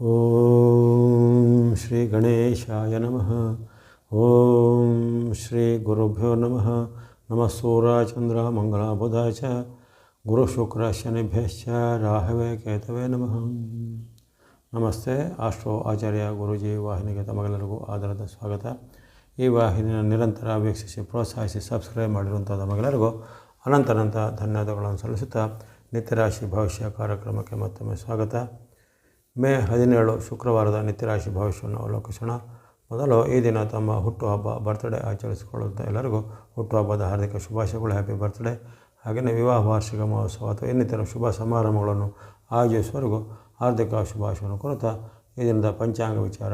ಓಂ ಶ್ರೀ ಗಣೇಶಾಯ ನಮಃ. ಓಂ ಶ್ರೀ ಗುರುಭ್ಯೋ ನಮಃ. ನಮಃ ಮಂಗಳ ಬುಧ ಚ ಗುರು ಶುಕ್ರ ಶನಿಭ್ಯಶ್ಚ ರಾಹವೇ ಕೇತವೇ ನಮಃ. ನಮಸ್ತೆ ಆಸ್ಟ್ರೋ ಆಚಾರ್ಯ ಗುರುಜಿ, ವಾಹಿನಿಗೆ ತಮಗೆಲ್ಲರಿಗೂ ಆಧಾರದ ಸ್ವಾಗತ. ಈ ವಾಹಿನಿಯನ್ನು ನಿರಂತರ ವೀಕ್ಷಿಸಿ, ಪ್ರೋತ್ಸಾಹಿಸಿ, ಸಬ್ಸ್ಕ್ರೈಬ್ ಮಾಡಿರುವಂಥ ತಮಗೆಲ್ಲರಿಗೂ ಅನಂತನಂತ ಧನ್ಯವಾದಗಳನ್ನು ಸಲ್ಲಿಸುತ್ತಾ ನಿತ್ಯರಾಶಿ ಭವಿಷ್ಯ ಕಾರ್ಯಕ್ರಮಕ್ಕೆ ಮತ್ತೊಮ್ಮೆ ಸ್ವಾಗತ. ಮೇ ಹದಿನೇಳು ಶುಕ್ರವಾರದ ನಿತ್ಯರಾಶಿ ಭವಿಷ್ಯವನ್ನು ಅವಲೋಕಿಸೋಣ. ಮೊದಲು ಈ ದಿನ ತಮ್ಮ ಹುಟ್ಟುಹಬ್ಬ ಬರ್ತ್ಡೇ ಆಚರಿಸಿಕೊಳ್ಳುವಂಥ ಎಲ್ಲರಿಗೂ ಹುಟ್ಟುಹಬ್ಬದ ಹಾರ್ದಿಕ ಶುಭಾಶಯಗಳು. ಹ್ಯಾಪಿ ಬರ್ತ್ಡೇ ಹಾಗೆಯೇ ವಿವಾಹ, ವಾರ್ಷಿಕ ಮಹೋತ್ಸವ ಅಥವಾ ಇನ್ನಿತರ ಶುಭ ಸಮಾರಂಭಗಳನ್ನು ಆಯೋಜಿಸುವವರೆಗೂ ಹಾರ್ದಿಕ ಶುಭಾಶಯವನ್ನು ಕುರಿತ ಈ ದಿನದ ಪಂಚಾಂಗ ವಿಚಾರ.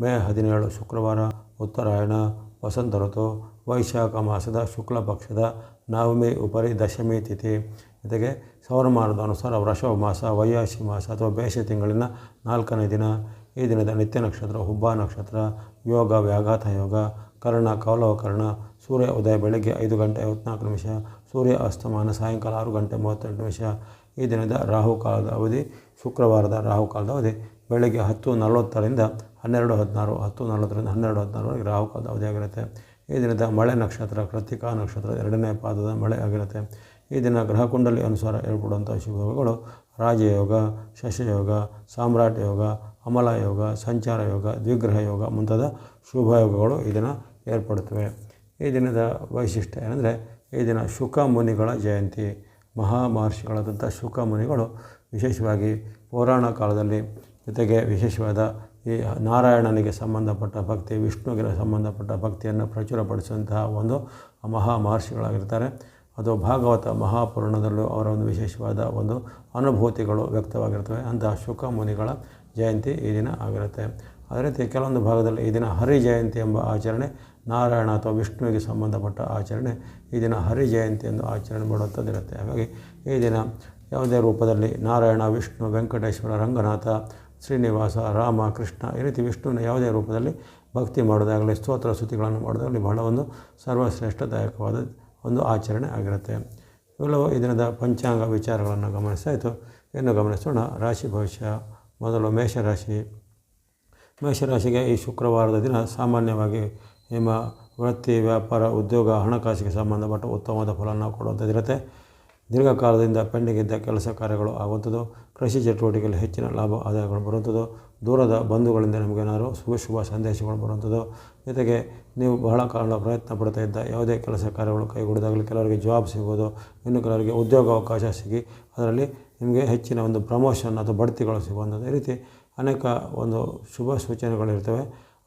ಮೇ ಹದಿನೇಳು ಶುಕ್ರವಾರ ಉತ್ತರಾಯಣ, ವಸಂತ ಋತು, ವೈಶಾಖ ಮಾಸದ ಶುಕ್ಲ ಪಕ್ಷದ ನವಮಿ, ಉಪರಿ ದಶಮಿ ತಿಥಿ. ಜೊತೆಗೆ ಸೌರಮಾನದ ಅನುಸಾರ ವೃಷಭ ಮಾಸ ವೈಯಾಸಿ ಮಾಸ ಅಥವಾ ಬೇಸಿಗೆ ತಿಂಗಳಿನ ನಾಲ್ಕನೇ ದಿನ, ಈ ದಿನದ ನಿತ್ಯ ನಕ್ಷತ್ರ, ಹುಬ್ಬ ನಕ್ಷತ್ರ, ಯೋಗ, ವ್ಯಾಘಾತ ಯೋಗ, ಕರ್ಣ, ಕೌಲವ ಕರ್ಣ, ಸೂರ್ಯ ಉದಯ ಬೆಳಗ್ಗೆ ಐದು ಗಂಟೆ ಐವತ್ನಾಲ್ಕು ನಿಮಿಷ, ಸೂರ್ಯ ಅಸ್ತಮಾನ ಸಾಯಂಕಾಲ ಆರು ಗಂಟೆ ಮೂವತ್ತೆಂಟು ನಿಮಿಷ. ಈ ದಿನದ ರಾಹುಕಾಲದ ಅವಧಿ, ಶುಕ್ರವಾರದ ರಾಹುಕಾಲದ ಅವಧಿ, ಬೆಳಗ್ಗೆ ಹತ್ತು ನಲವತ್ತರಿಂದ ಹನ್ನೆರಡು ಹದಿನಾರು, ಹತ್ತು ನಲವತ್ತರಿಂದ ಹನ್ನೆರಡು ಹದಿನಾರವರೆಗೆ ರಾಹುಕಾಲದ ಅವಧಿಯಾಗಿರುತ್ತೆ ಈ ದಿನದ ಮಳೆ ನಕ್ಷತ್ರ ಕೃತಿಕಾ ನಕ್ಷತ್ರ ಎರಡನೇ ಪಾದದ ಮಳೆ ಆಗಿರುತ್ತೆ. ಈ ದಿನ ಗ್ರಹಕುಂಡಲಿ ಅನುಸಾರ ಏರ್ಪಡುವಂಥ ಶುಭಯೋಗಗಳು. ರಾಜಯೋಗ, ಶಶಯೋಗ, ಸಾಮ್ರಾಟ್ ಯೋಗ, ಅಮಲ ಯೋಗ, ಸಂಚಾರ ಯೋಗ, ದ್ವಿಗ್ರಹ ಯೋಗ ಮುಂತಾದ ಶುಭ ಯೋಗಗಳು ಈ ದಿನ ಏರ್ಪಡುತ್ತವೆ. ಈ ದಿನದ ವೈಶಿಷ್ಟ್ಯ ಏನಂದರೆ ಈ ದಿನ ಶುಕ ಮುನಿಗಳ ಜಯಂತಿ. ಮಹಾ ಮಹರ್ಷಿಗಳಾದಂಥ ಶುಕ ಮುನಿಗಳು ವಿಶೇಷವಾಗಿ ಪುರಾಣ ಕಾಲದಲ್ಲಿ ಜೊತೆಗೆ ವಿಶೇಷವಾದ ಈ ನಾರಾಯಣನಿಗೆ ಸಂಬಂಧಪಟ್ಟ ಭಕ್ತಿ, ವಿಷ್ಣುವಿಗೆ ಸಂಬಂಧಪಟ್ಟ ಭಕ್ತಿಯನ್ನು ಪ್ರಚುರಪಡಿಸುವಂತಹ ಒಂದು ಮಹಾ ಮಹರ್ಷಿಗಳಾಗಿರ್ತಾರೆ ಅದು ಭಾಗವತ ಮಹಾಪುರಾಣದಲ್ಲೂ ಅವರ ಒಂದು ವಿಶೇಷವಾದ ಒಂದು ಅನುಭೂತಿಗಳು ವ್ಯಕ್ತವಾಗಿರ್ತವೆ. ಅಂತಹ ಶುಕ ಮುನಿಗಳ ಜಯಂತಿ ಈ ದಿನ ಆಗಿರುತ್ತೆ. ಅದೇ ರೀತಿ ಕೆಲವೊಂದು ಭಾಗದಲ್ಲಿ ಈ ದಿನ ಹರಿ ಜಯಂತಿ ಎಂಬ ಆಚರಣೆ, ನಾರಾಯಣ ಅಥವಾ ವಿಷ್ಣುವಿಗೆ ಸಂಬಂಧಪಟ್ಟ ಆಚರಣೆ ಈ ದಿನ ಹರಿ ಜಯಂತಿ ಎಂದು ಆಚರಣೆ ಮಾಡುವಂಥದ್ದು ಇರುತ್ತೆ ಹಾಗಾಗಿ ಈ ದಿನ ಯಾವುದೇ ರೂಪದಲ್ಲಿ ನಾರಾಯಣ, ವಿಷ್ಣು, ವೆಂಕಟೇಶ್ವರ, ರಂಗನಾಥ, ಶ್ರೀನಿವಾಸ, ರಾಮ, ಕೃಷ್ಣ ಈ ರೀತಿ ವಿಷ್ಣುವಿನ ಯಾವುದೇ ರೂಪದಲ್ಲಿ ಭಕ್ತಿ ಮಾಡೋದಾಗಲಿ, ಸ್ತೋತ್ರ ಸ್ತುತಿಗಳನ್ನು ಮಾಡೋದಾಗಲಿ ಬಹಳ ಒಂದು ಸರ್ವಶ್ರೇಷ್ಠದಾಯಕವಾದ ಒಂದು ಆಚರಣೆ ಆಗಿರುತ್ತೆ. ಇವೆಲ್ಲವೂ ಈ ದಿನದ ಪಂಚಾಂಗ ವಿಚಾರಗಳನ್ನು ಗಮನಿಸಾಯಿತು ಇನ್ನು ಗಮನಿಸೋಣ ರಾಶಿ ಭವಿಷ್ಯ. ಮೊದಲು ಮೇಷರಾಶಿ. ಮೇಷರಾಶಿಗೆ ಈ ಶುಕ್ರವಾರದ ದಿನ ಸಾಮಾನ್ಯವಾಗಿ ನಿಮ್ಮ ವೃತ್ತಿ, ವ್ಯಾಪಾರ, ಉದ್ಯೋಗ, ಹಣಕಾಸಿಗೆ ಸಂಬಂಧಪಟ್ಟ ಉತ್ತಮವಾದ ಫಲವನ್ನು ಕೊಡುವಂಥದ್ದಿರುತ್ತೆ ದೀರ್ಘಕಾಲದಿಂದ ಪೆಂಡಿಂಗ್ ಕೆಲಸ ಕಾರ್ಯಗಳು ಆಗುವಂಥದ್ದು. ಕೃಷಿ ಚಟುವಟಿಕೆಯಲ್ಲಿ ಹೆಚ್ಚಿನ ಲಾಭ ಆದಾಯಗಳು ಬರುವಂಥದ್ದು. ದೂರದ ಬಂಧುಗಳಿಂದ ನಿಮಗೇನಾದ್ರು ಶುಭ ಶುಭ ಸಂದೇಶಗಳು ಬರುವಂಥದ್ದು. ಜೊತೆಗೆ ನೀವು ಬಹಳ ಕಾಲ ಪ್ರಯತ್ನ ಪಡ್ತಾ ಇದ್ದ ಯಾವುದೇ ಕೆಲಸ ಕಾರ್ಯಗಳು ಕೈಗೂಡಿದಾಗಲಿ ಕೆಲವರಿಗೆ ಜಾಬ್ ಸಿಗೋದು ಇನ್ನು ಕೆಲವರಿಗೆ ಉದ್ಯೋಗ ಅವಕಾಶ ಸಿಗಿ, ಅದರಲ್ಲಿ ನಿಮಗೆ ಹೆಚ್ಚಿನ ಒಂದು ಪ್ರಮೋಷನ್ ಅಥವಾ ಬಡ್ತಿಗಳು ಸಿಗುವಂಥದ್ದು. ಈ ರೀತಿ ಅನೇಕ ಒಂದು ಶುಭ ಸೂಚನೆಗಳಿರ್ತವೆ.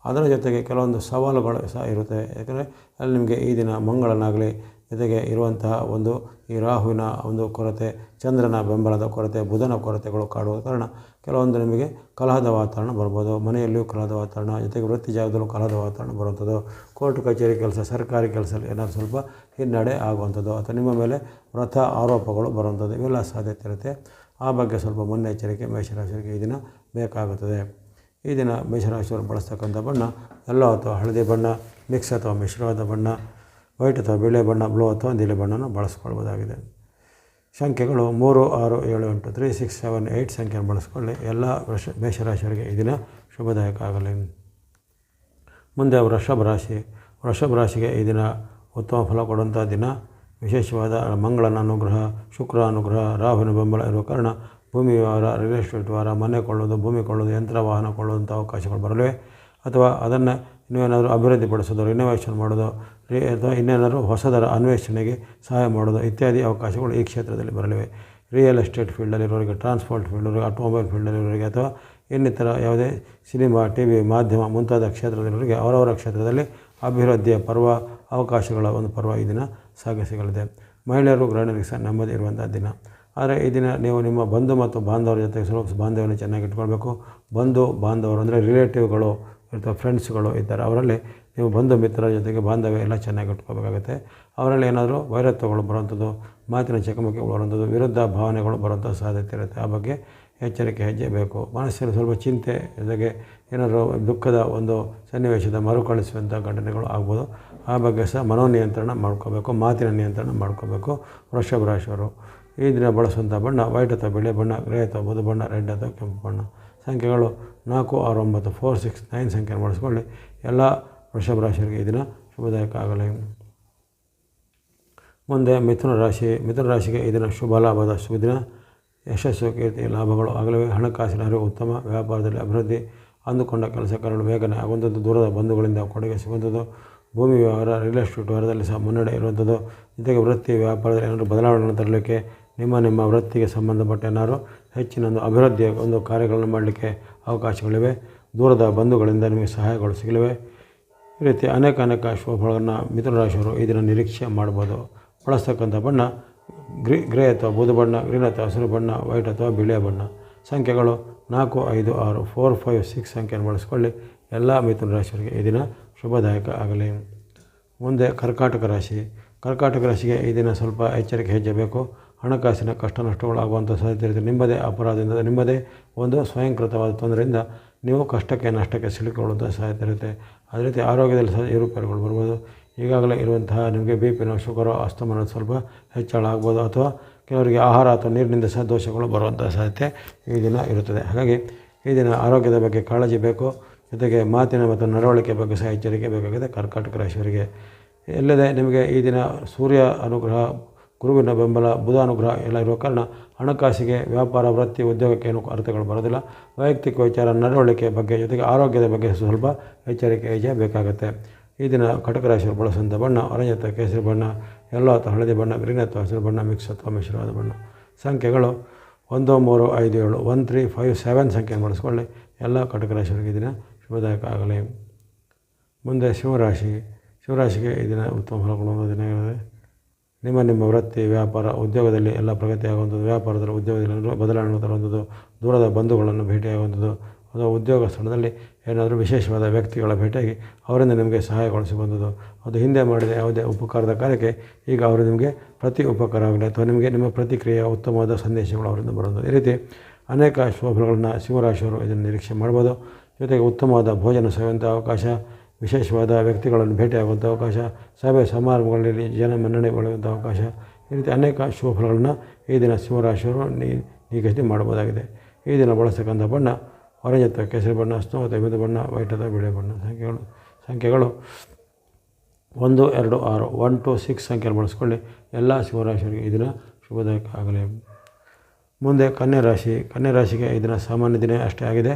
ಅದರ ಜೊತೆಗೆ ಕೆಲವೊಂದು ಸವಾಲುಗಳು ಸಹ ಇರುತ್ತವೆ. ಯಾಕಂದರೆ ಅಲ್ಲಿ ನಿಮಗೆ ಈ ದಿನ ಮಂಗಳನಾಗಲಿ, ಜೊತೆಗೆ ಇರುವಂತಹ ಒಂದು ಈ ರಾಹುವಿನ ಒಂದು ಕೊರತೆ, ಚಂದ್ರನ ಬೆಂಬಲದ ಕೊರತೆ, ಬುಧನ ಕೊರತೆಗಳು ಕಾಡುವ ಕಾರಣ ಕೆಲವೊಂದು ನಿಮಗೆ ಕಲಹದ ವಾತಾವರಣ ಬರ್ಬೋದು. ಮನೆಯಲ್ಲಿಯೂ ಕಲಹದ ವಾತಾವರಣ, ಜೊತೆಗೆ ವೃತ್ತಿ ಜಾಗದಲ್ಲೂ ಕಲಹದ ವಾತಾವರಣ ಬರುವಂಥದ್ದು. ಕೋರ್ಟ್ ಕಚೇರಿ ಕೆಲಸ, ಸರ್ಕಾರಿ ಕೆಲಸದಲ್ಲಿ ಏನಾದರೂ ಸ್ವಲ್ಪ ಹಿನ್ನಡೆ ಆಗುವಂಥದ್ದು. ಅಥವಾ ನಿಮ್ಮ ಮೇಲೆ ವ್ರತ ಆರೋಪಗಳು ಬರುವಂಥದ್ದು. ಇವೆಲ್ಲ ಸಾಧ್ಯತೆ ಇರುತ್ತೆ. ಆ ಬಗ್ಗೆ ಸ್ವಲ್ಪ ಮುನ್ನೆಚ್ಚರಿಕೆ ಮೇಷರಾಶಿಯವರಿಗೆ ಈ ದಿನ ಬೇಕಾಗುತ್ತದೆ. ಈ ದಿನ ಮೇಷರಾಶಿಯವರು ಬಳಸ್ತಕ್ಕಂಥ ಬಣ್ಣ ಎಲ್ಲೋ ಅಥವಾ ಹಳದಿ ಬಣ್ಣ, ಮಿಕ್ಸ್ ಅಥವಾ ಮಿಶ್ರವಾದ ಬಣ್ಣ, ವೈಟ್ ಅಥವಾ ಬಿಳೆ ಬಣ್ಣ, ಬ್ಲೂ ಅಥವಾ ನೀಲಿ ಬಣ್ಣನ ಬಳಸ್ಕೊಳ್ಬೋದಾಗಿದೆ. ಸಂಖ್ಯೆಗಳು ಮೂರು, ಆರು, ಏಳು, ಎಂಟು, ತ್ರೀ, ಸಿಕ್ಸ್, ಸೆವೆನ್ ಏಯ್ಟ್ ಸಂಖ್ಯೆಯನ್ನು ಬಳಸಿಕೊಳ್ಳಿ. ಎಲ್ಲ ವೃಷ, ಮೇಷರಾಶಿಯವರಿಗೆ ಈ ದಿನ ಶುಭದಾಯಕ ಆಗಲಿ. ಮುಂದೆ ವೃಷಭ ರಾಶಿ. ವೃಷಭ ರಾಶಿಗೆ ಈ ದಿನ ಉತ್ತಮ ಫಲ ಕೊಡುವಂಥ ದಿನ. ವಿಶೇಷವಾದ ಮಂಗಳನ ಅನುಗ್ರಹ, ಶುಕ್ರ ಅನುಗ್ರಹ ರಾಹುವಿನ ಬೆಂಬಲ ಇರುವ ಕಾರಣ ಭೂಮಿ ವ್ಯವಹಾರ ರಿಯಲ್ ಎಸ್ಟೇಟ್ ವ್ಯವಹಾರ, ಮನೆ ಕೊಳ್ಳೋದು, ಭೂಮಿ ಕೊಳ್ಳೋದು, ಯಂತ್ರ ವಾಹನ ಕೊಳ್ಳುವಂಥ ಅವಕಾಶಗಳು ಬರಲಿವೆ. ಅಥವಾ ಅದನ್ನು ನೀವೇನಾದರೂ ಅಭಿವೃದ್ಧಿಪಡಿಸೋದು ರಿನೋವೇಷನ್ ಮಾಡೋದು ಇನ್ನೇನಾದರೂ ಹೊಸದರ ಅನ್ವೇಷಣೆಗೆ ಸಹಾಯ ಮಾಡೋದು ಇತ್ಯಾದಿ ಅವಕಾಶಗಳು ಈ ಕ್ಷೇತ್ರದಲ್ಲಿ ಬರಲಿವೆ. ರಿಯಲ್ ಎಸ್ಟೇಟ್ ಫೀಲ್ಡಲ್ಲಿರೋರಿಗೆ ಟ್ರಾನ್ಸ್ಪೋರ್ಟ್ ಫೀಲ್ಡಲ್ಲಿ ಆಟೋಮೊಬೈಲ್ ಫೀಲ್ಡಲ್ಲಿರೋರಿಗೆ ಅಥವಾ ಇನ್ನಿತರ ಯಾವುದೇ ಸಿನಿಮಾ ಟಿ ವಿ ಮಾಧ್ಯಮ ಮುಂತಾದ ಕ್ಷೇತ್ರದಲ್ಲಿರೋರಿಗೆ ಅವರವರ ಕ್ಷೇತ್ರದಲ್ಲಿ ಅಭಿವೃದ್ಧಿಯ ಪರ್ವ, ಅವಕಾಶಗಳ ಒಂದು ಪರ್ವ ಈ ದಿನ ಸಾಗಿಸಲಿದೆ ಮಹಿಳೆಯರು, ಗೃಹಿಣಿಯರಿಗೆ ಸಹ ನೆಮ್ಮದಿ ಇರುವಂಥ ದಿನ. ಆದರೆ ಈ ದಿನ ನೀವು ನಿಮ್ಮ ಬಂಧು ಮತ್ತು ಬಾಂಧವರ ಜೊತೆ ಸ್ವಲ್ಪ ಬಾಂಧವ್ಯನ ಚೆನ್ನಾಗಿ ಇಟ್ಕೊಳ್ಬೇಕು ಬಂಧು, ಬಾಂಧವರು ಅಂದರೆ ರಿಲೇಟಿವ್ಗಳು, ಅಥವಾ ಫ್ರೆಂಡ್ಸ್ಗಳು ಇದ್ದಾರೆ. ಅವರಲ್ಲಿ ನೀವು ಬಂಧು ಮಿತ್ರರ ಜೊತೆಗೆ ಬಾಂಧವ್ಯ ಎಲ್ಲ ಚೆನ್ನಾಗಿ ಇಟ್ಕೋಬೇಕಾಗುತ್ತೆ. ಅವರಲ್ಲಿ ಏನಾದರೂ ವೈರತ್ವಗಳು ಬರುವಂಥದ್ದು, ಮಾತಿನ ಚಕಮಕಿ ಬರುವಂಥದ್ದು ವಿರುದ್ಧ ಭಾವನೆಗಳು ಬರುವಂಥ ಸಾಧ್ಯತೆ ಇರುತ್ತೆ. ಆ ಬಗ್ಗೆ ಎಚ್ಚರಿಕೆ ಹೆಜ್ಜೆ ಬೇಕು ಮನಸ್ಸಿನ ಸ್ವಲ್ಪ ಚಿಂತೆ ಜೊತೆಗೆ ಏನಾದರೂ ದುಃಖದ ಒಂದು ಸನ್ನಿವೇಶದ ಮರುಕಳಿಸುವಂಥ ಘಟನೆಗಳು ಆಗ್ಬೋದು. ಆ ಬಗ್ಗೆ ಸಹ ಮನೋನಿಯಂತ್ರಣ ಮಾಡ್ಕೋಬೇಕು, ಮಾತಿನ ನಿಯಂತ್ರಣ ಮಾಡ್ಕೋಬೇಕು. ವೃಷಭ ರಾಶಿಯವರು, ಈ ದಿನ ಬಳಸುವಂಥ ಬಣ್ಣ, ವೈಟ್ ಅಥವಾ ಬಿಳಿ ಬಣ್ಣ, ಗ್ರೇ ಅಥವಾ ಬುಧ ಬಣ್ಣ, ರೆಡ್ ಅಥವಾ ಕೆಂಪು ಬಣ್ಣ. ಸಂಖ್ಯೆಗಳು ನಾಲ್ಕು, ಆರು, ಒಂಬತ್ತು, ಫೋರ್, ಸಿಕ್ಸ್, ನೈನ್ ಸಂಖ್ಯೆಯನ್ನು ಬಳಸ್ಕೊಳ್ಳಿ. ಎಲ್ಲ ವೃಷಭ ರಾಶಿಯವರಿಗೆ ಈ ದಿನ ಶುಭದಾಯಕ ಆಗಲಿ ಮುಂದೆ ಮಿಥುನ ರಾಶಿ, ಮಿಥುನ ರಾಶಿಗೆ ಈ ದಿನ ಶುಭ ಲಾಭದ ಶುಭ ದಿನ. ಯಶಸ್ಸು, ಕೀರ್ತಿ, ಲಾಭಗಳು ಆಗಲಿವೆ. ಹಣಕಾಸಿನ ಅರಿವು ಉತ್ತಮ. ವ್ಯಾಪಾರದಲ್ಲಿ ಅಭಿವೃದ್ಧಿ ಅಂದುಕೊಂಡ ಕೆಲಸ ಕಾರಣ ಬೇಗನೆ ಆಗುವಂಥದ್ದು, ದೂರದ ಬಂಧುಗಳಿಂದ ಕೊಡುಗೆ ಸಿಗುವಂಥದ್ದು. ಭೂಮಿ ವ್ಯವಹಾರ ರಿಯಲ್ ಎಸ್ಟೇಟ್ ವ್ಯವಹಾರದಲ್ಲಿ ಸಹ ಮುನ್ನಡೆ ಇರುವಂಥದ್ದು. ಜೊತೆಗೆ ವೃತ್ತಿ ವ್ಯಾಪಾರದಲ್ಲಿ ಏನಾದರೂ ಬದಲಾವಣೆಗಳನ್ನು ತರಲಿಕ್ಕೆ ನಿಮ್ಮ ನಿಮ್ಮ ವೃತ್ತಿಗೆ ಸಂಬಂಧಪಟ್ಟ ಏನಾದ್ರು ಹೆಚ್ಚಿನ ಒಂದು ಅಭಿವೃದ್ಧಿಯ ಒಂದು ಕಾರ್ಯಗಳನ್ನು ಮಾಡಲಿಕ್ಕೆ ಅವಕಾಶಗಳಿವೆ. ದೂರದ ಬಂಧುಗಳಿಂದ ನಿಮಗೆ ಸಹಾಯಗಳು ಸಿಗಲಿವೆ. ಈ ರೀತಿ ಅನೇಕ ಅನೇಕ ಶುಭಗಳನ್ನು ಮಿಥುನ ರಾಶಿಯವರು ಈ ದಿನ ನಿರೀಕ್ಷೆ ಮಾಡ್ಬೋದು. ಬಳಸ್ತಕ್ಕಂಥ ಬಣ್ಣ, ಗ್ರಿ, ಗ್ರೇ ಅಥವಾ ಬೂದು ಬಣ್ಣ, ಗ್ರೀನ್ ಅಥವಾ ಹಸಿರು ಬಣ್ಣ, ವೈಟ್ ಅಥವಾ ಬಿಳಿಯ ಬಣ್ಣ. ಸಂಖ್ಯೆಗಳು ನಾಲ್ಕು, ಐದು, ಆರು, ಫೋರ್, ಫೈವ್, ಸಿಕ್ಸ್ ಸಂಖ್ಯೆಯನ್ನು ಬಳಸ್ಕೊಳ್ಳಿ. ಎಲ್ಲ ಮಿಥುನ ರಾಶಿಯವರಿಗೆ ಈ ದಿನ ಶುಭದಾಯಕ ಆಗಲಿ. ಮುಂದೆ ಕರ್ಕಾಟಕ ರಾಶಿ. ಕರ್ಕಾಟಕ ರಾಶಿಗೆ ಈ ದಿನ ಸ್ವಲ್ಪ ಎಚ್ಚರಿಕೆ ಹೆಜ್ಜೆ ಬೇಕು ಹಣಕಾಸಿನ ಕಷ್ಟ ನಷ್ಟಗಳಾಗುವಂಥ ಸಾಧ್ಯತೆ ಇರುತ್ತೆ. ನಿಮ್ಮದೇ ಅಪರಾಧದಿಂದ ನಿಮ್ಮದೇ ಒಂದು ಸ್ವಯಂಕೃತವಾದ ತೊಂದರೆಯಿಂದ ನೀವು ಕಷ್ಟಕ್ಕೆ ನಷ್ಟಕ್ಕೆ ಸಿಲುಕೊಳ್ಳುವಂಥ ಸಾಧ್ಯತೆ ಇರುತ್ತೆ. ಅದೇ ರೀತಿ ಆರೋಗ್ಯದಲ್ಲಿ ಸಹ ಏರುಪೇರುಗಳು ಬರ್ಬೋದು. ಈಗಾಗಲೇ ಇರುವಂತಹ ನಿಮಗೆ ಬಿ ಪಿನ ಶುಗರ್, ಅಸ್ತಮಾನ ಸ್ವಲ್ಪ ಹೆಚ್ಚಳ ಆಗ್ಬೋದು ಅಥವಾ ಕೆಲವರಿಗೆ ಆಹಾರ ಅಥವಾ ನೀರಿನಿಂದ ಸಹ ದೋಷಗಳು ಬರುವಂಥ ಸಾಧ್ಯತೆ ಈ ದಿನ ಇರುತ್ತದೆ. ಹಾಗಾಗಿ ಈ ದಿನ ಆರೋಗ್ಯದ ಬಗ್ಗೆ ಕಾಳಜಿ ಬೇಕು. ಜೊತೆಗೆ ಮಾತಿನ ಮತ್ತು ನಡವಳಿಕೆ ಬಗ್ಗೆ ಸಹ ಎಚ್ಚರಿಕೆ ಬೇಕಾಗಿದೆ ಕರ್ಕಾಟಕ ರಾಶಿಯವರಿಗೆ ಎಲ್ಲದೆ ನಿಮಗೆ ಈ ದಿನ ಸೂರ್ಯ ಅನುಗ್ರಹ ಗುರುವಿನ ಬೆಂಬಲ ಬುಧ ಅನುಗ್ರಹ ಎಲ್ಲ ಇರುವ ಕಾರಣ ಹಣಕಾಸಿಗೆ ವ್ಯಾಪಾರ, ವೃತ್ತಿ ಉದ್ಯೋಗಕ್ಕೆ ಏನು ಅರ್ಥಗಳು ಬರೋದಿಲ್ಲ. ವೈಯಕ್ತಿಕ ವಿಚಾರ, ನಡವಳಿಕೆ ಬಗ್ಗೆ ಜೊತೆಗೆ ಆರೋಗ್ಯದ ಬಗ್ಗೆ ಸ್ವಲ್ಪ ಎಚ್ಚರಿಕೆ ಹೆಜ್ಜೆ ಬೇಕಾಗುತ್ತೆ. ಈ ದಿನ ಕಟಕ ರಾಶಿಯವರು ಬಳಸುವಂಥ ಬಣ್ಣ ಅಥವಾ ಕೇಸರಿ ಬಣ್ಣ ಎಲ್ಲೋ ಅಥವಾ ಹಳದಿ ಬಣ್ಣ ಗ್ರೀನ್ ಅಥವಾ ಹಸಿರು ಬಣ್ಣ ಮಿಕ್ಸ್ ಅಥವಾ ಮಿಶ್ರವಾದ ಬಣ್ಣ. ಸಂಖ್ಯೆಗಳು ಒಂದು, ಮೂರು, ಐದು, ಏಳು ಒನ್ ತ್ರೀ, ಫೈವ್, ಸೆವೆನ್ ಸಂಖ್ಯೆಯನ್ನು ಬಳಸ್ಕೊಳ್ಳಿ. ಎಲ್ಲ ಕಟಕ ರಾಶಿಯವರಿಗೆ ಈ ದಿನ ಶುಭದಾಯಕ ಆಗಲಿ. ಮುಂದೆ ಶಿವರಾಶಿ. ಶಿವರಾಶಿಗೆ ಈ ದಿನ ಉತ್ತಮ ಫಲ ಕೊಡುವ ದಿನ ಇರುತ್ತೆ ನಿಮ್ಮ ನಿಮ್ಮ ವೃತ್ತಿ, ವ್ಯಾಪಾರ, ಉದ್ಯೋಗದಲ್ಲಿ ಎಲ್ಲ ಪ್ರಗತಿ ಆಗುವಂಥದ್ದು ವ್ಯಾಪಾರದಲ್ಲಿ, ಉದ್ಯೋಗದಲ್ಲಿ ಬದಲಾವಣೆ ತರುವಂಥದ್ದು, ದೂರದ ಬಂಧುಗಳನ್ನು ಭೇಟಿಯಾಗುವಂಥದ್ದು, ಅಥವಾ ಉದ್ಯೋಗ ಸ್ಥಳದಲ್ಲಿ ಏನಾದರೂ ವಿಶೇಷವಾದ ವ್ಯಕ್ತಿಗಳ ಭೇಟಿಯಾಗಿ ಅವರಿಂದ ನಿಮಗೆ ಸಹಾಯಗೊಳಿಸಿ ಬಂದದ್ದು ಅದು ಹಿಂದೆ ಮಾಡಿದ ಯಾವುದೇ ಉಪಕಾರದ ಕಾರ್ಯಕ್ಕೆ ಈಗ ಅವರು ನಿಮಗೆ ಪ್ರತಿ ಉಪಕಾರ ಆಗಲಿ ಅಥವಾ ನಿಮಗೆ ನಿಮ್ಮ ಪ್ರತಿಕ್ರಿಯೆಯ ಉತ್ತಮವಾದ ಸಂದೇಶಗಳು ಅವರಿಂದ ಬರುವುದು ಈ ರೀತಿ ಅನೇಕ ಶೋಭಗಳನ್ನು ಶಿವರಾಶಿಯವರು ಇದನ್ನು ನಿರೀಕ್ಷೆ ಮಾಡ್ಬೋದು. ಜೊತೆಗೆ ಉತ್ತಮವಾದ ಭೋಜನ ಸೇವಂಥ ಅವಕಾಶ ವಿಶೇಷವಾದ ವ್ಯಕ್ತಿಗಳನ್ನು ಭೇಟಿಯಾಗುವಂಥ ಅವಕಾಶ, ಸಭೆ ಸಮಾರಂಭಗಳಲ್ಲಿ ಜನ ಮನ್ನಣೆ ಪಡೆಯುವಂಥ ಅವಕಾಶ, ಈ ರೀತಿ ಅನೇಕ ಶುಭಫಲಗಳನ್ನು ಈ ದಿನ ಶಿವರಾಶಿಯವರು ನಿಗದಿ ಮಾಡಬಹುದಾಗಿದೆ. ಈ ದಿನ ಬಳಸ್ತಕ್ಕಂಥ ಬಣ್ಣ ಆರೆಂಜ್ ಅಥವಾ ಕೇಸರಿ ಬಣ್ಣ ಅಥವಾ ವಿವಿಧ ಬಣ್ಣ ವೈಟ್ ಅಥವಾ ಬಿಳಿ ಬಣ್ಣ ಸಂಖ್ಯೆಗಳು ಸಂಖ್ಯೆಗಳು ಒಂದು, ಎರಡು, ಆರು ಒನ್ ಟು ಸಿಕ್ಸ್ ಸಂಖ್ಯೆಯನ್ನು ಬಳಸ್ಕೊಳ್ಳಿ. ಎಲ್ಲ ಶಿವರಾಶಿಯವರಿಗೆ ಈ ದಿನ ಶುಭದಾಯಕ ಆಗಲಿ. ಮುಂದೆ ಕನ್ಯಾ ರಾಶಿ, ಕನ್ಯಾ ರಾಶಿಗೆ ಈ ದಿನ ಸಾಮಾನ್ಯ ದಿನ ಅಷ್ಟೇ ಆಗಿದೆ.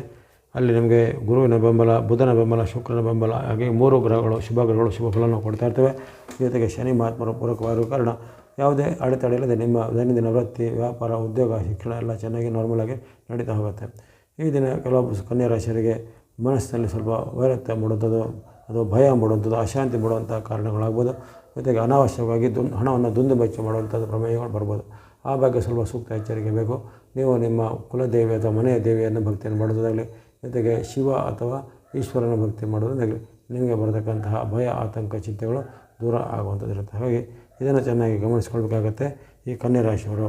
ಅಲ್ಲಿ ನಿಮಗೆ ಗುರುವಿನ ಬೆಂಬಲ, ಬುಧನ ಬೆಂಬಲ, ಶುಕ್ರನ ಬೆಂಬಲ, ಹಾಗೆ ಮೂರು ಗ್ರಹಗಳು, ಶುಭ ಗ್ರಹಗಳು, ಶುಭ ಫಲವನ್ನು ಕೊಡ್ತಾ ಇರ್ತವೆ. ಜೊತೆಗೆ ಶನಿ ಮಹಾತ್ಮರ ಪೂರಕವಾಗಿರುವ ಕಾರಣ ಯಾವುದೇ ಅಡೆತಡೆ ಇಲ್ಲದೆ ನಿಮ್ಮ ದೈನಂದಿನ ವೃತ್ತಿ, ವ್ಯಾಪಾರ, ಉದ್ಯೋಗ, ಶಿಕ್ಷಣ ಎಲ್ಲ ಚೆನ್ನಾಗಿ ನಾರ್ಮಲಾಗಿ ನಡೀತಾ ಹೋಗುತ್ತೆ. ಈ ದಿನ ಕೆಲವೊಬ್ಬರು ಕನ್ಯಾ ರಾಶಿಯರಿಗೆ ಮನಸ್ಸಿನಲ್ಲಿ ಸ್ವಲ್ಪ ವೈರತ್ವ ಮೂಡುವಂಥದ್ದು ಅಥವಾ ಭಯ ಮೂಡುವಂಥದ್ದು, ಅಶಾಂತಿ ಮೂಡುವಂಥ ಕಾರಣಗಳಾಗ್ಬೋದು. ಜೊತೆಗೆ ಅನಾವಶ್ಯಕವಾಗಿ ದುನ್, ಹಣವನ್ನು ದುಂದು ಬೆಚ್ಚ ಮಾಡುವಂಥದ್ದು ಪ್ರಮೇಯಗಳು ಬರ್ಬೋದು. ಆ ಬಗ್ಗೆ ಸ್ವಲ್ಪ ಸೂಕ್ತ ಎಚ್ಚರಿಕೆ ಬೇಕು. ನೀವು ನಿಮ್ಮ ಕುಲದೇವಿ ಅಥವಾ ಮನೆಯ ದೇವಿಯನ್ನು ಭಕ್ತಿಯನ್ನು ಮಾಡೋದಾಗಲಿ ಜೊತೆಗೆ ಶಿವ ಅಥವಾ ಈಶ್ವರನ ಭಕ್ತಿ ಮಾಡೋದ್ರಿಂದ ನಿಮಗೆ ಬರತಕ್ಕಂತಹ ಭಯ ಆತಂಕ ಚಿಂತೆಗಳು ದೂರ ಆಗುವಂಥದ್ದಿರುತ್ತೆ ಹಾಗಾಗಿ ಇದನ್ನು ಚೆನ್ನಾಗಿ ಗಮನಿಸ್ಕೊಳ್ಬೇಕಾಗತ್ತೆ ಈ ಕನ್ಯಾ ರಾಶಿಯವರು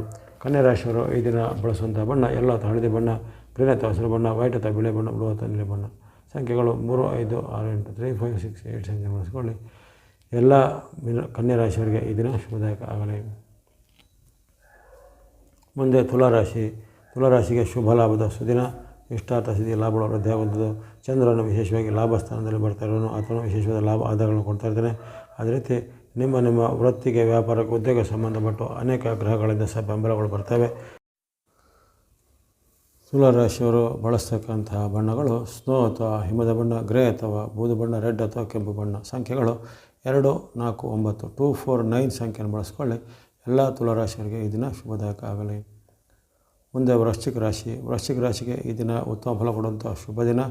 ರಾಶಿಯವರು ಈ ದಿನ ಬಳಸುವಂಥ ಬಣ್ಣ ಎಲ್ಲ ಅಥವಾ ಹಳದಿ ಬಣ್ಣ ಗ್ರೀನ್ ಅಥವಾ ಹಸಿರು ಬಣ್ಣ ವೈಟ್ ಅಥವಾ ಬಿಳಿ ಬಣ್ಣ ಬ್ಲೂ ಅಥವಾ ನೀಲಿ ಬಣ್ಣ ಸಂಖ್ಯೆಗಳು ಮೂರು ಐದು ಆರು ಎಂಟು ತ್ರೀ ಫೈವ್ ಸಿಕ್ಸ್ ಏಯ್ಟ್ ಸಂಖ್ಯೆ ಬಳಸ್ಕೊಳ್ಳಿ ಎಲ್ಲ ಕನ್ಯಾ ರಾಶಿಯವರಿಗೆ ಈ ದಿನ ಶುಭದಾಯಕ ಆಗಲಿ ಮುಂದೆ ತುಲಾರಾಶಿ ತುಲಾರಾಶಿಗೆ ಶುಭ ಲಾಭದ ಸುದಿನ ಇಷ್ಟಾರ್ಥ ಸಿದ್ಧಿ ಲಾಭಗಳು ವೃದ್ಧಿ ಆಗುವಂಥದ್ದು ಚಂದ್ರನು ವಿಶೇಷವಾಗಿ ಲಾಭ ಸ್ಥಾನದಲ್ಲಿ ಬರ್ತಾ ಇರೋನು, ಆತನು ವಿಶೇಷವಾದ ಲಾಭ ಆದಾಯಗಳನ್ನು ಕೊಡ್ತಾ ಇರ್ತಾನೆ. ಅದೇ ರೀತಿ ನಿಮ್ಮ ನಿಮ್ಮ ವೃತ್ತಿಗೆ, ವ್ಯಾಪಾರಕ್ಕೆ ಉದ್ಯೋಗ ಸಂಬಂಧಪಟ್ಟು ಅನೇಕ ಗ್ರಹಗಳಿಂದ ಸಹ ಬೆಂಬಲಗಳು ಬರ್ತವೆ ತುಲಾರಾಶಿಯವರು ಬಳಸ್ತಕ್ಕಂತಹ ಬಣ್ಣಗಳು ಸ್ನೋ ಅಥವಾ ಹಿಮದ ಬಣ್ಣ, ಗ್ರೇ ಅಥವಾ ಬೂದು ಬಣ್ಣ, ರೆಡ್ ಅಥವಾ ಕೆಂಪು ಬಣ್ಣ ಸಂಖ್ಯೆಗಳು. ಎರಡು, ನಾಲ್ಕು, ಒಂಬತ್ತು, ಟೂ, ಫೋರ್, ನೈನ್ ಸಂಖ್ಯೆಯನ್ನು ಬಳಸ್ಕೊಳ್ಳಿ. ಎಲ್ಲ ತುಲಾರಾಶಿಯವರಿಗೆ ಈ ದಿನ ಶುಭದಾಯಕ ಆಗಲಿ. ಮುಂದೆ ವೃಶ್ಚಿಕ ರಾಶಿ. ವೃಶ್ಚಿಕ ರಾಶಿಗೆ ಈ ದಿನ ಉತ್ತಮ ಫಲ ಕೊಡುವಂಥ ಶುಭ ದಿನ.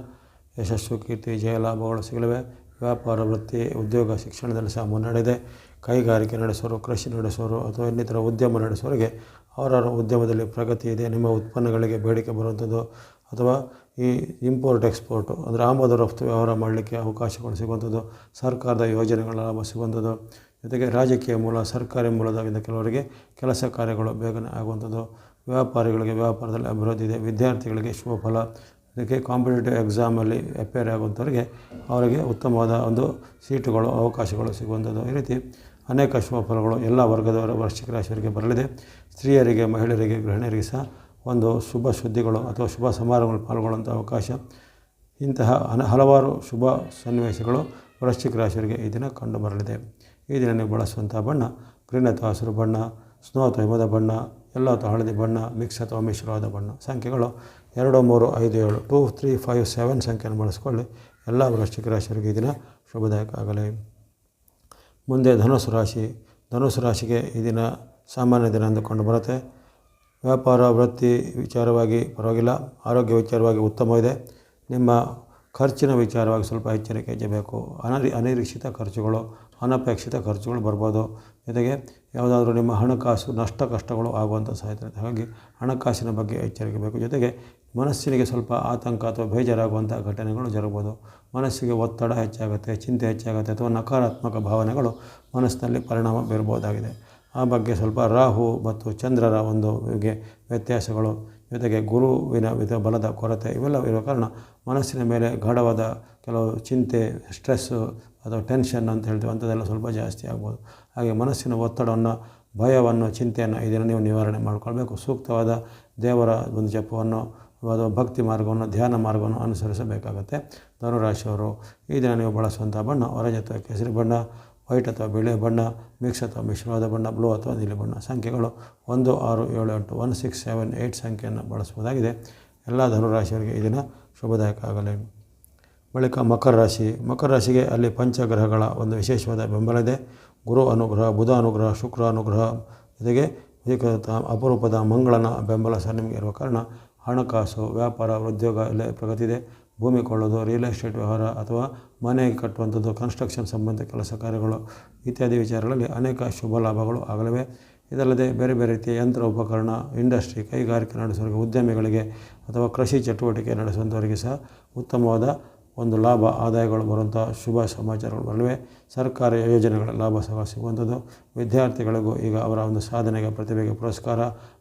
ಯಶಸ್ಸು, ಕೀರ್ತಿ, ಜಯ, ಲಾಭಗಳು ಸಿಗಲಿವೆ. ವ್ಯಾಪಾರ, ವೃತ್ತಿ, ಉದ್ಯೋಗ, ಶಿಕ್ಷಣದಲ್ಲಿ ಸಹ ಮುನ್ನಡೆದೆ ಕೈಗಾರಿಕೆ ನಡೆಸೋರು, ಕೃಷಿ ನಡೆಸೋರು ಅಥವಾ ಇನ್ನಿತರ ಉದ್ಯಮ ನಡೆಸೋರಿಗೆ ಅವರವರ ಉದ್ಯಮದಲ್ಲಿ ಪ್ರಗತಿ ಇದೆ. ನಿಮ್ಮ ಉತ್ಪನ್ನಗಳಿಗೆ ಬೇಡಿಕೆ ಬರುವಂಥದ್ದು ಅಥವಾ ಈ ಇಂಪೋರ್ಟ್ ಎಕ್ಸ್ಪೋರ್ಟು ಅಂದರೆ ಆಮದು, ರಫ್ತು ವ್ಯವಹಾರ ಮಾಡಲಿಕ್ಕೆ ಅವಕಾಶಗಳು ಸಿಗುವಂಥದ್ದು. ಸರ್ಕಾರದ ಯೋಜನೆಗಳ ಲಾಭ ಸಿಗುವಂಥದ್ದು. ಜೊತೆಗೆ ರಾಜಕೀಯ ಮೂಲ, ಸರ್ಕಾರಿ ಮೂಲದಾಗಿದ್ದ ಕೆಲವರಿಗೆ ಕೆಲಸ ಕಾರ್ಯಗಳು ಬೇಗನೆ ಆಗುವಂಥದ್ದು. ವ್ಯಾಪಾರಿಗಳಿಗೆ ವ್ಯಾಪಾರದಲ್ಲಿ ಅಭಿವೃದ್ಧಿ ಇದೆ, ವಿದ್ಯಾರ್ಥಿಗಳಿಗೆ ಶುಭ ಫಲ. ಇದಕ್ಕೆ ಕಾಂಪಿಟೇಟಿವ್ ಎಕ್ಸಾಮಲ್ಲಿ ಅಪೇರ್ ಆಗುವಂಥವ್ರಿಗೆ ಅವರಿಗೆ ಉತ್ತಮವಾದ ಒಂದು ಸೀಟುಗಳು, ಅವಕಾಶಗಳು ಸಿಗುವಂಥದ್ದು. ಈ ರೀತಿ ಅನೇಕ ಶುಭ ಫಲಗಳು ಎಲ್ಲ ವರ್ಗದವರ ವೃಶ್ಚಿಕ ರಾಶಿಯವರಿಗೆ ಬರಲಿದೆ. ಸ್ತ್ರೀಯರಿಗೆ, ಮಹಿಳೆಯರಿಗೆ, ಗೃಹಿಣಿಯರಿಗೆ ಸಹ ಒಂದು ಶುಭ ಸುದ್ದಿಗಳು ಅಥವಾ ಶುಭ ಸಮಾರಂಭಗಳು ಪಾಲ್ಗೊಳ್ಳುವಂಥ ಅವಕಾಶ. ಇಂತಹ ಅನ ಹಲವಾರು ಶುಭ ಸನ್ನಿವೇಶಗಳು ವೃಶ್ಚಿಕ ರಾಶಿಯವರಿಗೆ ಈ ದಿನ ಕಂಡು ಬರಲಿದೆ. ಈ ದಿನ ನೀವು ಬಳಸುವಂಥ ಬಣ್ಣ ಗ್ರೀನ್ ಅಥವಾ ಹಸಿರು ಬಣ್ಣ ಸ್ನೋ ಅಥವಾ ಹಿಮದ ಬಣ್ಣ ಎಲ್ಲ ಅಥವಾ ಹಳದಿ ಬಣ್ಣ ಮಿಕ್ಸ್ ಅಥವಾ ಮಿಶ್ರವಾದ ಬಣ್ಣ. ಸಂಖ್ಯೆಗಳು ಎರಡು, ಮೂರು, ಐದು, ಏಳು ಟೂ ತ್ರೀ ಫೈವ್ ಸೆವೆನ್ ಸಂಖ್ಯೆಯನ್ನು ಬಳಸ್ಕೊಳ್ಳಿ. ಎಲ್ಲ ವೃಶ್ಚಿಕ ರಾಶಿಯವರಿಗೆ ಈ ದಿನ ಶುಭದಾಯಕ ಆಗಲಿ. ಮುಂದೆ ಧನುಸು ರಾಶಿ. ಧನುಸು ರಾಶಿಗೆ ಈ ದಿನ ಸಾಮಾನ್ಯ ದಿನ ಅಂದುಕೊಂಡು ಬರುತ್ತೆ. ವ್ಯಾಪಾರ, ವೃತ್ತಿ ವಿಚಾರವಾಗಿ ಪರವಾಗಿಲ್ಲ. ಆರೋಗ್ಯ ವಿಚಾರವಾಗಿ ಉತ್ತಮವಿದೆ ನಿಮ್ಮ ಖರ್ಚಿನ ವಿಚಾರವಾಗಿ ಸ್ವಲ್ಪ ಎಚ್ಚರಿಕೆ ಬೇಕು ಅನರಿ ಅನಿರೀಕ್ಷಿತ ಖರ್ಚುಗಳು. ಅನಪೇಕ್ಷಿತ ಖರ್ಚುಗಳು ಬರ್ಬೋದು. ಜೊತೆಗೆ ಯಾವುದಾದ್ರೂ ನಿಮ್ಮ ಹಣಕಾಸು ನಷ್ಟ ಕಷ್ಟಗಳು ಆಗುವಂಥ ಸಾಧ್ಯತೆ ಹಾಗಾಗಿ ಹಣಕಾಸಿನ ಬಗ್ಗೆ ಎಚ್ಚರಿಕೆ ಬೇಕು. ಜೊತೆಗೆ ಮನಸ್ಸಿನಿಗೆ ಸ್ವಲ್ಪ ಆತಂಕ ಅಥವಾ ಬೇಜಾರಾಗುವಂಥ ಘಟನೆಗಳು ಜರಗ್ಬೋದು. ಮನಸ್ಸಿಗೆ ಒತ್ತಡ ಹೆಚ್ಚಾಗುತ್ತೆ, ಚಿಂತೆ ಹೆಚ್ಚಾಗುತ್ತೆ ಅಥವಾ ನಕಾರಾತ್ಮಕ ಭಾವನೆಗಳು ಮನಸ್ಸಿನಲ್ಲಿ ಪರಿಣಾಮ ಬೀರಬಹುದಾಗಿದೆ ಆ ಬಗ್ಗೆ ಸ್ವಲ್ಪ ರಾಹು ಮತ್ತು ಚಂದ್ರರ ಒಂದು ವ್ಯತ್ಯಾಸಗಳು ಜೊತೆಗೆ ಗುರುವಿನ ವಿಧ, ಬಲದ ಕೊರತೆ ಇವೆಲ್ಲ ಇರೋ ಕಾರಣ ಮನಸ್ಸಿನ ಮೇಲೆ ಗಾಢವಾದ ಕೆಲವು ಚಿಂತೆ ಸ್ಟ್ರೆಸ್ಸು ಅಥವಾ ಟೆನ್ಷನ್ ಅಂತ ಹೇಳ್ತೀವಿ, ಅಂಥದ್ದೆಲ್ಲ ಸ್ವಲ್ಪ ಜಾಸ್ತಿ ಆಗ್ಬೋದು. ಹಾಗೆ ಮನಸ್ಸಿನ ಒತ್ತಡವನ್ನು, ಭಯವನ್ನು, ಚಿಂತೆಯನ್ನು ಇದನ್ನು ನೀವು ನಿವಾರಣೆ ಮಾಡಿಕೊಳ್ಬೇಕು. ಸೂಕ್ತವಾದ ದೇವರ ಒಂದು ಜಪವನ್ನು ಅಥವಾ ಭಕ್ತಿ ಮಾರ್ಗವನ್ನು, ಧ್ಯಾನ ಮಾರ್ಗವನ್ನು ಅನುಸರಿಸಬೇಕಾಗತ್ತೆ. ಧನುರಾಶಿಯವರು, ಈ ದಿನ ನೀವು ಬಳಸುವಂಥ ಬಣ್ಣ ಅಥವಾ ಕೇಸರಿ ಬಣ್ಣ ವೈಟ್ ಅಥವಾ ಬಿಳಿ ಬಣ್ಣ, ಮಿಕ್ಸ್ ಅಥವಾ ಮಿಶ್ರವಾದ ಬಣ್ಣ, ಬ್ಲೂ ಅಥವಾ ನೀಲಿ ಬಣ್ಣ. ಸಂಖ್ಯೆಗಳು ಒಂದು, ಆರು, ಏಳು, ಎಂಟು ಒನ್ ಸಿಕ್ಸ್, ಸೆವೆನ್ ಏಯ್ಟ್ ಸಂಖ್ಯೆಯನ್ನು ಬಳಸಬಹುದಾಗಿದೆ ಎಲ್ಲ ಧನುರಾಶಿಯವರಿಗೆ ಈ ದಿನ ಶುಭದಾಯಕ ಆಗಲಿ. ಬಳಿಕ ಮಕರ ರಾಶಿ. ಮಕರ ರಾಶಿಗೆ ಅಲ್ಲಿ ಪಂಚಗ್ರಹಗಳ ಒಂದು ವಿಶೇಷವಾದ ಬೆಂಬಲ ಇದೆ. ಗುರು ಅನುಗ್ರಹ, ಬುಧ ಅನುಗ್ರಹ, ಶುಕ್ರ ಅನುಗ್ರಹ. ಜೊತೆಗೆ ಅಪರೂಪದ ಮಂಗಳನ ಬೆಂಬಲ ಸಹ ನಿಮಗೆ ಇರುವ ಕಾರಣ ಹಣಕಾಸು, ವ್ಯಾಪಾರ, ಉದ್ಯೋಗ, ಎಲ್ಲ ಪ್ರಗತಿ ಇದೆ. ಭೂಮಿ ಕೊಳ್ಳೋದು ರಿಯಲ್ ಎಸ್ಟೇಟ್ ವ್ಯವಹಾರ ಅಥವಾ ಮನೆ ಕಟ್ಟುವಂಥದ್ದು ಕನ್ಸ್ಟ್ರಕ್ಷನ್ ಸಂಬಂಧ ಕೆಲಸ ಕಾರ್ಯಗಳು ಇತ್ಯಾದಿ ವಿಚಾರಗಳಲ್ಲಿ ಅನೇಕ ಶುಭ ಲಾಭಗಳು ಆಗಲಿವೆ. ಇದಲ್ಲದೆ ಬೇರೆ ಬೇರೆ ರೀತಿಯ ಯಂತ್ರ ಉಪಕರಣ ಇಂಡಸ್ಟ್ರಿ ಕೈಗಾರಿಕೆ ನಡೆಸುವವರಿಗೆ, ಉದ್ಯಮಿಗಳಿಗೆ ಅಥವಾ ಕೃಷಿ ಚಟುವಟಿಕೆ ನಡೆಸುವಂಥವರಿಗೆ ಸಹ ಉತ್ತಮವಾದ ಒಂದು ಲಾಭ ಆದಾಯಗಳು ಬರುವಂಥ ಶುಭ ಸಮಾಚಾರಗಳು ಬರಲಿವೆ. ಸರ್ಕಾರಿ ಯೋಜನೆಗಳ ಲಾಭ ಸಹ ಸಿಗುವಂಥದ್ದು. ವಿದ್ಯಾರ್ಥಿಗಳಿಗೂ ಈಗ ಅವರ ಒಂದು ಸಾಧನೆಗೆ, ಪ್ರತಿಭೆಗೆ ಪುರಸ್ಕಾರ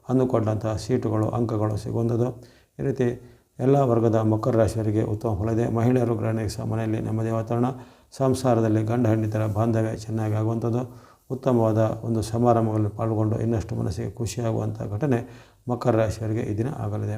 ಅಂದುಕೊಂಡಂಥ ಸೀಟುಗಳು, ಅಂಕಗಳು ಸಿಗುವಂಥದ್ದು. ಈ ರೀತಿ ಎಲ್ಲ ವರ್ಗದ ಮಕರ ರಾಶಿಯವರಿಗೆ ಉತ್ತಮ ಫಲ ಇದೆ ಮಹಿಳೆಯರು ಗೃಹಿಣಿಗೆ ಸಹ ಮನೆಯಲ್ಲಿ ನೆಮ್ಮದಿ ವಾತಾವರಣ ಸಂಸಾರದಲ್ಲಿ ಗಂಡ ಹೆಂಡಿತರ ಬಾಂಧವ್ಯ ಚೆನ್ನಾಗಿ ಆಗುವಂಥದ್ದು. ಉತ್ತಮವಾದ ಒಂದು ಸಮಾರಂಭಗಳಲ್ಲಿ ಪಾಲ್ಗೊಂಡು ಇನ್ನಷ್ಟು ಮನಸ್ಸಿಗೆ ಖುಷಿಯಾಗುವಂಥ ಘಟನೆ ಮಕರ ರಾಶಿಯವರಿಗೆ ಈ ದಿನ ಆಗಲಿದೆ.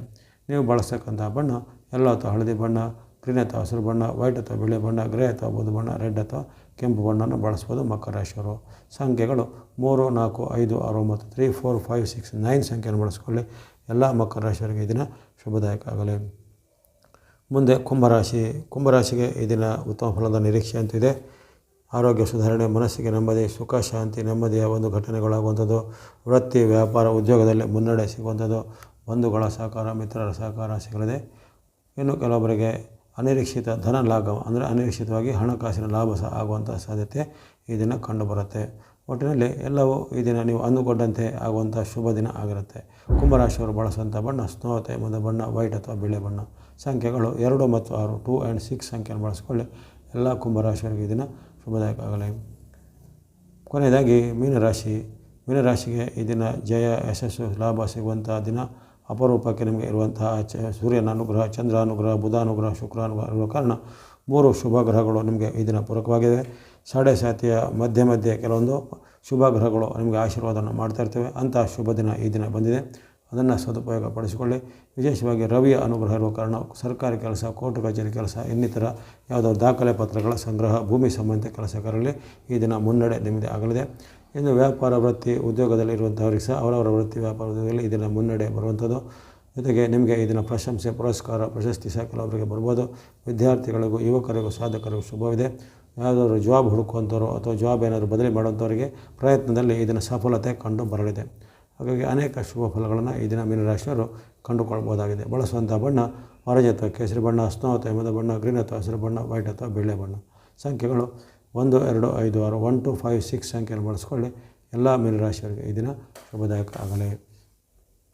ನೀವು ಬಳಸ್ತಕ್ಕಂಥ ಬಣ್ಣ ಎಲ್ಲ ಅಥವಾ ಹಳದಿ ಬಣ್ಣ ಗ್ರೀನ್ ಅಥವಾ ಹಸಿರು ಬಣ್ಣ, ವೈಟ್ ಅಥವಾ ಬಿಳಿ ಬಣ್ಣ, ಗ್ರೇ ಅಥವಾ ಬೂದು ಬಣ್ಣ, ರೆಡ್ ಅಥವಾ ಕೆಂಪು ಬಣ್ಣವನ್ನು ಬಳಸ್ಬೋದು ಮಕರ ರಾಶಿಯವರು. ಸಂಖ್ಯೆಗಳು ಮೂರು, ನಾಲ್ಕು, ಐದು, ಆರು ಮತ್ತು three, four, five, six, nine ಸಂಖ್ಯೆಯನ್ನು ಬಳಸ್ಕೊಳ್ಳಿ. ಎಲ್ಲ ಮಕರ ರಾಶಿಯವರಿಗೆ ಈ ದಿನ ಶುಭದಾಯಕ ಆಗಲಿ ಮುಂದೆ ಕುಂಭರಾಶಿ, ಕುಂಭರಾಶಿಗೆ ಈ ದಿನ ಉತ್ತಮ ಫಲದ ನಿರೀಕ್ಷೆ ಅಂತಿದೆ. ಆರೋಗ್ಯ ಸುಧಾರಣೆ, ಮನಸ್ಸಿಗೆ ನೆಮ್ಮದಿ, ಸುಖ, ಶಾಂತಿ, ನೆಮ್ಮದಿಯ ಒಂದು ಘಟನೆಗಳಾಗುವಂಥದ್ದು. ವೃತ್ತಿ, ವ್ಯಾಪಾರ, ಉದ್ಯೋಗದಲ್ಲಿ ಮುನ್ನಡೆ ಸಿಗುವಂಥದ್ದು. ಬಂಧುಗಳ ಸಹಕಾರ, ಮಿತ್ರರ ಸಹಕಾರ ಸಿಗಲಿದೆ. ಇನ್ನು ಕೆಲವೊಬ್ಬರಿಗೆ ಅನಿರೀಕ್ಷಿತ ಧನ ಲಾಭ, ಅಂದರೆ ಅನಿರೀಕ್ಷಿತವಾಗಿ ಹಣಕಾಸಿನ ಲಾಭ ಸಹ ಆಗುವಂಥ ಸಾಧ್ಯತೆ ಈ ದಿನ ಕಂಡುಬರುತ್ತೆ ಒಟ್ಟಿನಲ್ಲಿ ಎಲ್ಲವೂ ಈ ದಿನ ನೀವು ಅಂದುಕೊಂಡಂತೆ ಆಗುವಂಥ ಶುಭ ದಿನ ಆಗಿರುತ್ತೆ. ಕುಂಭರಾಶಿಯವರು ಬಳಸುವಂಥ ಬಣ್ಣ ಸ್ನೋತೆ ಮುಂದೆ ಬಣ್ಣ ವೈಟ್ ಅಥವಾ ಬಿಳಿ ಬಣ್ಣ. ಸಂಖ್ಯೆಗಳು ಎರಡು ಮತ್ತು ಆರು ಟೂ ಆ್ಯಂಡ್ ಸಿಕ್ಸ್ ಸಂಖ್ಯೆಯನ್ನು ಬಳಸಿಕೊಳ್ಳಿ. ಎಲ್ಲ ಕುಂಭರಾಶಿಯವರಿಗೆ ಈ ದಿನ ಶುಭದಾಯಕ ಆಗಲಿ ಕೊನೆಯದಾಗಿ ಮೀನರಾಶಿ. ಮೀನರಾಶಿಗೆ ಈ ದಿನ ಜಯ, ಯಶಸ್ಸು, ಲಾಭ ಸಿಗುವಂಥ ದಿನ. ಅಪರೂಪಕ್ಕೆ ನಿಮಗೆ ಇರುವಂತಹ ಸೂರ್ಯನ ಅನುಗ್ರಹ ಚಂದ್ರ ಅನುಗ್ರಹ ಬುಧ ಅನುಗ್ರಹ ಶುಕ್ರ ಅನುಗ್ರಹ ಇರುವ ಕಾರಣ ಮೂರು ಶುಭ ಗ್ರಹಗಳು ನಿಮಗೆ ಈ ದಿನ ಪೂರಕವಾಗಿದೆ ಸಾಡೆ ಸಾತಿಯ ಮಧ್ಯೆ ಮಧ್ಯೆ ಕೆಲವೊಂದು ಶುಭ ಗ್ರಹಗಳು ನಿಮಗೆ ಆಶೀರ್ವಾದವನ್ನು ಮಾಡ್ತಾ ಇರ್ತೇವೆ. ಅಂತಹ ಶುಭ ದಿನ ಈ ದಿನ ಬಂದಿದೆ. ಅದನ್ನು ಸದುಪಯೋಗ ಪಡಿಸಿಕೊಳ್ಳಿ ವಿಶೇಷವಾಗಿ ರವಿಯ ಅನುಗ್ರಹ ಇರುವ ಕಾರಣ ಸರ್ಕಾರಿ ಕೆಲಸ, ಕೋರ್ಟ್ ಕಚೇರಿ ಕೆಲಸ, ಇನ್ನಿತರ ಯಾವುದೋ ದಾಖಲೆ ಪತ್ರಗಳ ಸಂಗ್ರಹ, ಭೂಮಿ ಸಂಬಂಧಿತ ಕೆಲಸ ಕಾರ್ಯಗಳಲ್ಲಿ ಈ ದಿನ ಮುನ್ನಡೆ ನಿಮ್ಮದೇ ಆಗಲಿದೆ. ಇನ್ನು ವ್ಯಾಪಾರ ವೃತ್ತಿ ಉದ್ಯೋಗದಲ್ಲಿ ಇರುವಂಥವ್ರಿಗೆ ಸಹ ಅವರವರ ವೃತ್ತಿ ವ್ಯಾಪಾರದಲ್ಲಿ ಈ ದಿನ ಮುನ್ನಡೆ ಬರುವಂಥದ್ದು. ಜೊತೆಗೆ ನಿಮಗೆ ಇದನ್ನು ಪ್ರಶಂಸೆ, ಪುರಸ್ಕಾರ, ಪ್ರಶಸ್ತಿ ಸಹ ಕೆಲವರಿಗೆ ಬರ್ಬೋದು. ವಿದ್ಯಾರ್ಥಿಗಳಿಗೂ, ಯುವಕರಿಗೂ, ಸಾಧಕರಿಗೂ ಶುಭವಿದೆ. ಯಾವುದಾದ್ರು ಜಾಬ್ ಹುಡುಕುವಂಥವ್ರು ಅಥವಾ ಜಾಬ್ ಏನಾದರೂ ಬದಲಿ ಮಾಡುವಂಥವ್ರಿಗೆ ಪ್ರಯತ್ನದಲ್ಲಿ ಇದನ್ನು ದಿನ ಸಫಲತೆ ಕಂಡು ಬರಲಿದೆ ಹಾಗಾಗಿ ಅನೇಕ ಶುಭ ಫಲಗಳನ್ನು ಈ ದಿನ ಮೀನರಾಶಿಯವರು ಕಂಡುಕೊಳ್ಬೋದಾಗಿದೆ. ಬಳಸುವಂಥ ಬಣ್ಣ ಆರೆಂಜ್ ಅಥವಾ ಕೇಸರಿ ಬಣ್ಣ, ಸ್ನೋ ಅಥವಾ ಬಣ್ಣ, ಗ್ರೀನ್ ಅಥವಾ ಹಸಿರು ಬಣ್ಣ, ವೈಟ್ ಅಥವಾ ಬಿಳೆ ಬಣ್ಣ. ಸಂಖ್ಯೆಗಳು ಒಂದು, ಎರಡು, ಐದು, ಆರು ಒನ್ ಟು, ಫೈವ್, ಸಿಕ್ಸ್ ಸಂಖ್ಯೆಯನ್ನು ಬಳಸ್ಕೊಳ್ಳಿ. ಎಲ್ಲ ಮೀನರಾಶಿಯವರಿಗೆ ಈ ದಿನ ಶುಭದಾಯಕ ಆಗಲಿ.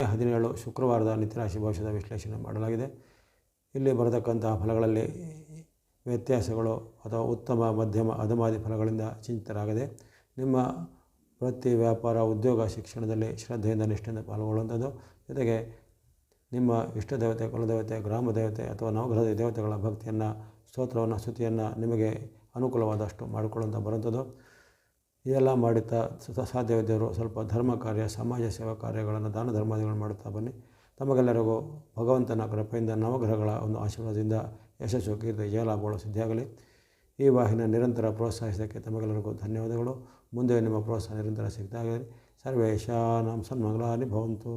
ಹದಿನೇಳು ಶುಕ್ರವಾರದ ನಿತ್ಯರಾಶಿ ಭವಿಷ್ಯದ ವಿಶ್ಲೇಷಣೆ ಮಾಡಲಾಗಿದೆ. ಇಲ್ಲಿ ಬರತಕ್ಕಂತಹ ಫಲಗಳಲ್ಲಿ ವ್ಯತ್ಯಾಸಗಳು ಅಥವಾ ಉತ್ತಮ, ಮಧ್ಯಮ ಅಧಮಾದಿ ಫಲಗಳಿಂದ ಚಿಂತಿತರಾಗದೆ ನಿಮ್ಮ ವೃತ್ತಿ, ವ್ಯಾಪಾರ, ಉದ್ಯೋಗ, ಶಿಕ್ಷಣದಲ್ಲಿ ಶ್ರದ್ಧೆಯಿಂದ ನಿಷ್ಠೆಯಿಂದ ಪಾಲ್ಗೊಳ್ಳುವಂಥದ್ದು. ಜೊತೆಗೆ ನಿಮ್ಮ ಇಷ್ಟ ದೇವತೆ ಕುಲದೇವತೆ ಗ್ರಾಮ ದೇವತೆ ಅಥವಾ ನವಗ್ರಹದ ದೇವತೆಗಳ ಭಕ್ತಿಯನ್ನು, ಸ್ತೋತ್ರವನ್ನು, ಸ್ತುತಿಯನ್ನು ನಿಮಗೆ ಅನುಕೂಲವಾದಷ್ಟು ಮಾಡಿಕೊಳ್ಳುವಂಥ ಬರುವಂಥದ್ದು. ಇದೆಲ್ಲ ಮಾಡುತ್ತಾ ಸಾಧ್ಯವಿದ್ದವರು ಸ್ವಲ್ಪ ಧರ್ಮ ಕಾರ್ಯ, ಸಮಾಜ ಸೇವಾ ಕಾರ್ಯಗಳನ್ನು ದಾನ ಧರ್ಮಾದಿಗಳನ್ನು ಮಾಡುತ್ತಾ ಬನ್ನಿ. ತಮಗೆಲ್ಲರಿಗೂ ಭಗವಂತನ ಕೃಪೆಯಿಂದ ನವಗ್ರಹಗಳ ಒಂದು ಆಶೀರ್ವಾದದಿಂದ ಯಶಸ್ಸು, ಕೀರ್ತಿ, ಜಯಲಾಭಗಳು ಸಿದ್ಧಿಯಾಗಲಿ. ಈ ವಾಹಿನ ನಿರಂತರ ಪ್ರೋತ್ಸಾಹಿಸೋಕ್ಕೆ ತಮಗೆಲ್ಲರಿಗೂ ಧನ್ಯವಾದಗಳು. ಮುಂದೆ ನಿಮ್ಮ ಪ್ರೋತ್ಸಾಹ ನಿರಂತರ ಸಿಗ್ತಾಗಲಿ ಸರ್ವೇಶಾನಾಂ ಸನ್ಮಂಗಲಾನಿ ಭವಂತು.